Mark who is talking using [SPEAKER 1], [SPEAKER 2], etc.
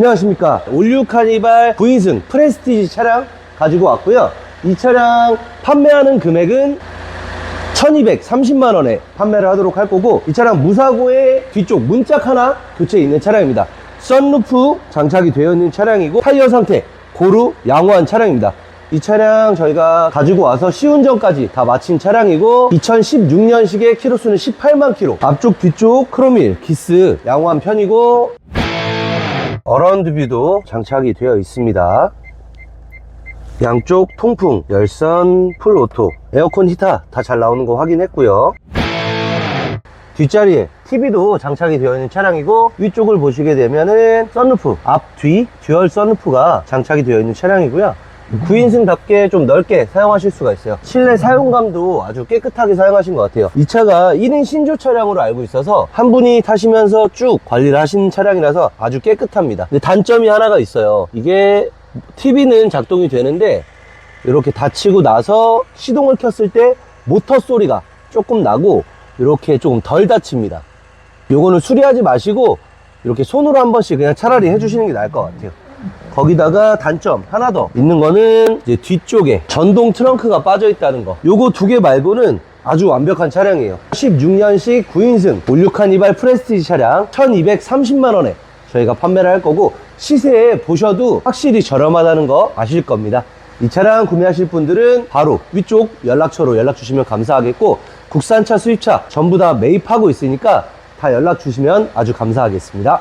[SPEAKER 1] 안녕하십니까. 올류 카니발 9인승 프레스티지 차량 가지고 왔고요. 이 차량 판매하는 금액은 1230만원에 판매를 하도록 할 거고 이 차량 무사고에 뒤쪽 문짝 하나 교체 있는 차량입니다. 썬루프 장착이 되어 있는 차량이고 타이어 상태 고루 양호한 차량입니다. 이 차량 저희가 가지고 와서 시운전까지 다 마친 차량이고 2016년식의 키로수는 18만 키로. 앞쪽 뒤쪽 크롬일 기스 양호한 편이고 어라운드 뷰도 장착이 되어 있습니다 양쪽 통풍, 열선, 풀 오토, 에어컨 히터 다 잘 나오는 거 확인했고요. 뒷자리에 TV도 장착이 되어 있는 차량이고 위쪽을 보시게 되면은 썬루프, 앞, 뒤 듀얼 썬루프가 장착이 되어 있는 차량이고요. 9인승답게 좀 넓게 사용하실 수가 있어요. 실내 사용감도 아주 깨끗하게 사용하신 것 같아요. 이 차가 1인 신조 차량으로 알고 있어서 한 분이 타시면서 쭉 관리를 하시는 차량이라서 아주 깨끗합니다. 근데 단점이 하나가 있어요. 이게 TV는 작동이 되는데 이렇게 닫히고 나서 시동을 켰을 때 모터 소리가 조금 나고 이렇게 조금 덜 닫힙니다. 요거는 수리하지 마시고 이렇게 손으로 한 번씩 그냥 차라리 해주시는 게 나을 것 같아요. 거기다가 단점 하나 더 있는 거는 이제 뒤쪽에 전동 트렁크가 빠져 있다는 거. 요거 두 개 말고는 아주 완벽한 차량이에요. 16년식 9인승 올류카니발 프레스티지 차량 1230만 원에 저희가 판매를 할 거고 시세에 보셔도 확실히 저렴하다는 거 아실 겁니다. 이 차량 구매하실 분들은 바로 위쪽 연락처로 연락 주시면 감사하겠고 국산차 수입차 전부 다 매입하고 있으니까 다 연락 주시면 아주 감사하겠습니다.